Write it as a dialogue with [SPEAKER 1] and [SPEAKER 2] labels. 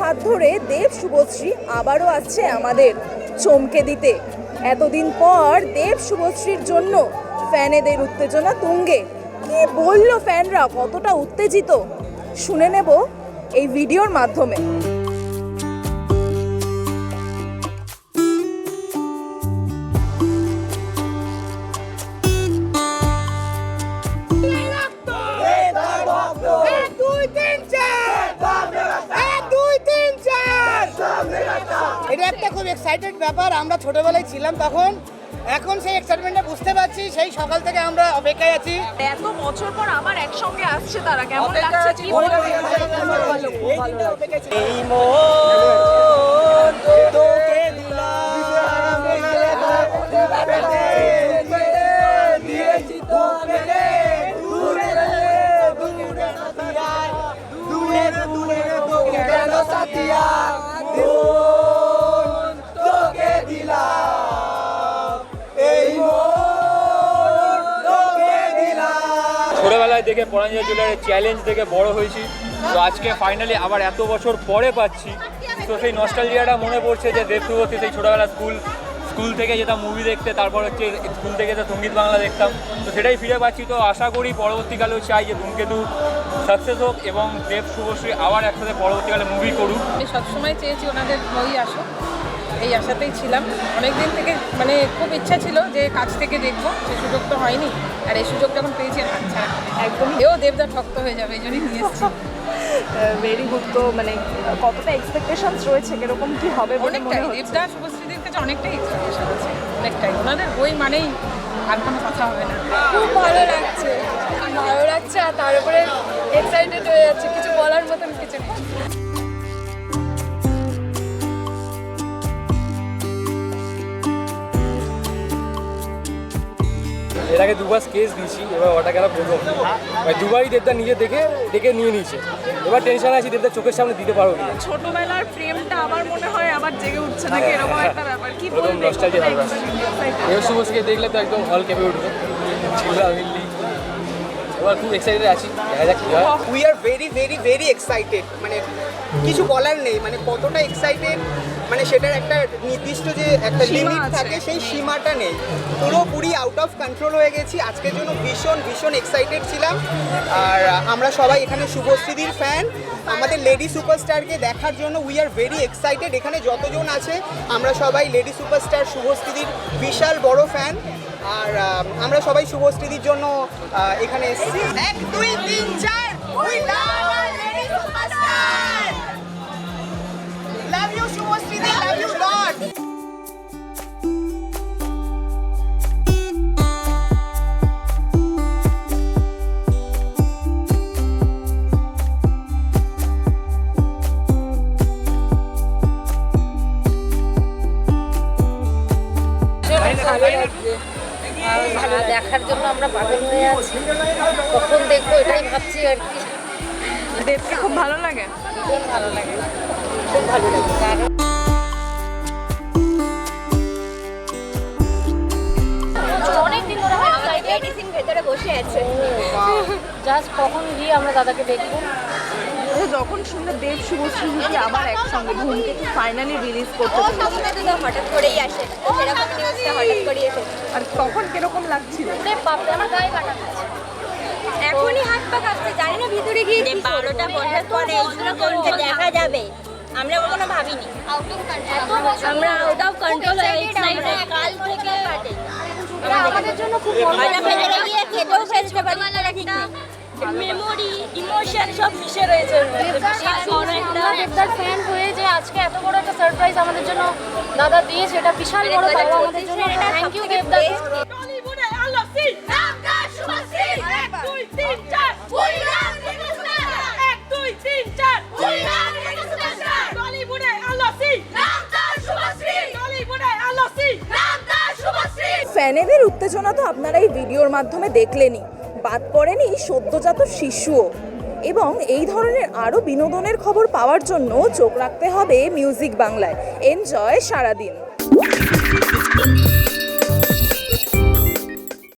[SPEAKER 1] হাত ধরে দেব শুভশ্রী আবারও আসছে আমাদের চমকে দিতে। এতদিন পর দেব শুভশ্রীর জন্য ফ্যানেদের উত্তেজনা তুঙ্গে। কি বলল ফ্যানরা কতটা উত্তেজিত? শুনে নেব এই ভিডিওর মাধ্যমে।
[SPEAKER 2] এক্সাইটেড ব্যাপার আমরা ছোটবেলায় ছিলাম তখন। এখন সেই এক্সাইটমেন্টটা বুঝতে পারছি সেই সকাল থেকে আমরা অপেক্ষায় আছি।
[SPEAKER 1] এত বছর পর আমার একসঙ্গে আসছে তারা কেমন লাগছে? কি বলবে?
[SPEAKER 2] এই মন
[SPEAKER 3] ছোটবেলায় দেখে পরাঞ্জয় জুয়েলারের চ্যালেঞ্জ দেখে বড় হয়েছি। তো আজকে ফাইনালি আবার এত বছর পরে পাচ্ছি। তো সেই নস্টালজিয়াটা মনে পড়ছে যে দেব শুভশ্রী সেই ছোটবেলা স্কুল স্কুল থেকে যেতাম মুভি দেখতে, তারপর হচ্ছে স্কুল থেকে যেতাম সংগীত বাংলা দেখতাম। তো সেটাই ফিরে পাচ্ছি। তো আশা করি পরবর্তীকালেও চাই যে ধূমকেতু সাকসেস হোক এবং দেব শুভশ্রী আবার একসাথে পরবর্তীকালে মুভি করুক।
[SPEAKER 4] আমি সবসময় চেয়েছি ওনাদের বই আসো এই আশাতেই ছিলাম। অনেক দিন থেকে মানে খুব ইচ্ছা ছিল যে কাছ থেকে দেখব সে সুযোগ তো হয়নি। আর এই সুযোগ যখন পেয়েছি হাতছাড়া একদম এও দেবদা ঠক্ত হয়ে যাবে এই জন্যই নিয়ে এসেছি।
[SPEAKER 1] ভেরি গুড তো মানে কতটা এক্সপেকটেশনস রয়েছে কীরকম কি হবে
[SPEAKER 4] অনেকটাই দেবদা শুভশ্রীদের কাছে অনেকটাই এক্সপেকটেশন আছে অনেকটাই। ওনাদের বই মানেই আর কোনো কথা হবে না।
[SPEAKER 5] খুব ভালো লাগছে ভালো লাগছে আর তার উপরে এক্সাইটেড হয়ে যাচ্ছে কিছু বলার মতন কিছু নেই।
[SPEAKER 6] এর আগে দুবার স্কেচ দিয়েছি এবার ওটা গেল প্রথম মানে দুবারই দেবদা নিজে দেখে ডেকে নিয়ে নিয়েছে। এবার টেনশন আছে দেবদা চোখের সামনে দিতে পারব কিনা।
[SPEAKER 1] ছোটবেলার প্রেমটা আবার মনে হয় আবার জেগে উঠছে নাকি এরকম একটা ব্যাপার। কি বলবে? কতটা
[SPEAKER 6] ব্যাপার।
[SPEAKER 1] excited?
[SPEAKER 6] এবার শুভশ্রীকে দেখলে তো একদম হল কেঁপে উঠবে। চিল্লা মিল্লি এবার খুব এক্সাইটেড আছি দেখা যাক কী হয়।
[SPEAKER 2] We are very very very excited মানে কিছু বলার নেই মানে কতটা এক্সাইটেড মানে সেটার একটা নির্দিষ্ট যে একটা লিমিট থাকে সেই সীমাটা নেই। পুরোপুরি আউট অফ কন্ট্রোল হয়ে গেছি আজকের জন্য ভীষণ ভীষণ এক্সাইটেড ছিলাম। আর আমরা সবাই এখানে শুভশ্রীদির ফ্যান আমাদের লেডি সুপারস্টারকে দেখার জন্য উই আর ভেরি এক্সাইটেড এখানে যতজন আছে আমরা সবাই লেডি সুপারস্টার শুভশ্রীদির বিশাল বড় ফ্যান আর আমরা সবাই শুভশ্রীদির জন্য এখানে এসেছি। এক দুই তিন চার we love our lady superstar
[SPEAKER 7] দেখার জন্য আমরা পাগল হয়ে আছি। কখন দেখব এটাই ভাবছি আর কি।
[SPEAKER 1] দেবকে খুব ভালো লাগে।
[SPEAKER 7] ভীষণ ভালো লাগে। খুব ভালো লাগে। কারণ
[SPEAKER 5] মেডিসিন ভেতরে বসে আছে।
[SPEAKER 7] জাস্ট কখন গিয়ে আমরা দাদাকে দেখব?
[SPEAKER 1] যখন শুনলে দেব শুভশ্রী কি আবার একসঙ্গে ধূমকেতু ফাইনালি রিলিজ করতে চলেছে।
[SPEAKER 5] হঠাৎ করেই আসে। তো সেরকম নিউজটা হঠাৎ করেই এসেছে
[SPEAKER 1] আর তখন কীরকম লাগছিল?
[SPEAKER 5] রে বাপরে আমার গায়ে কাটা। এখনই হাত পা কাঁপছে জানি না ভিতরে গিয়ে বারোটা বছর পরে এইগুলো কোনটা দেখা যাবে। আমরা কখনো ভাবিনি। আমরা আউট অফ কন্ট্রোল এক্সাইটেড কাল থেকে আমাদের জন্য খুব মজা ফেলে গিয়ে খেতেও ফেলতে পারি না মেমোরি ইমোশন সব মিশে রয়েছে।
[SPEAKER 7] দেবদার ফ্যান হয়ে যে আজকে এত বড় একটা সারপ্রাইজ আমাদের জন্য দাদা দিয়েছে এটা বিশাল বড় আমাদের জন্য থ্যাংক ইউ দেবদাকে
[SPEAKER 1] ফ্যানেদের উত্তেজনা তো আপনারা এই ভিডিওর মাধ্যমে দেখলেনই। বাদ পড়েনি সদ্যজাত শিশুও। এবং এই ধরনের আরও বিনোদনের খবর পাওয়ার জন্য চোখ রাখতে হবে মিউজিক বাংলায়। এনজয় সারাদিন।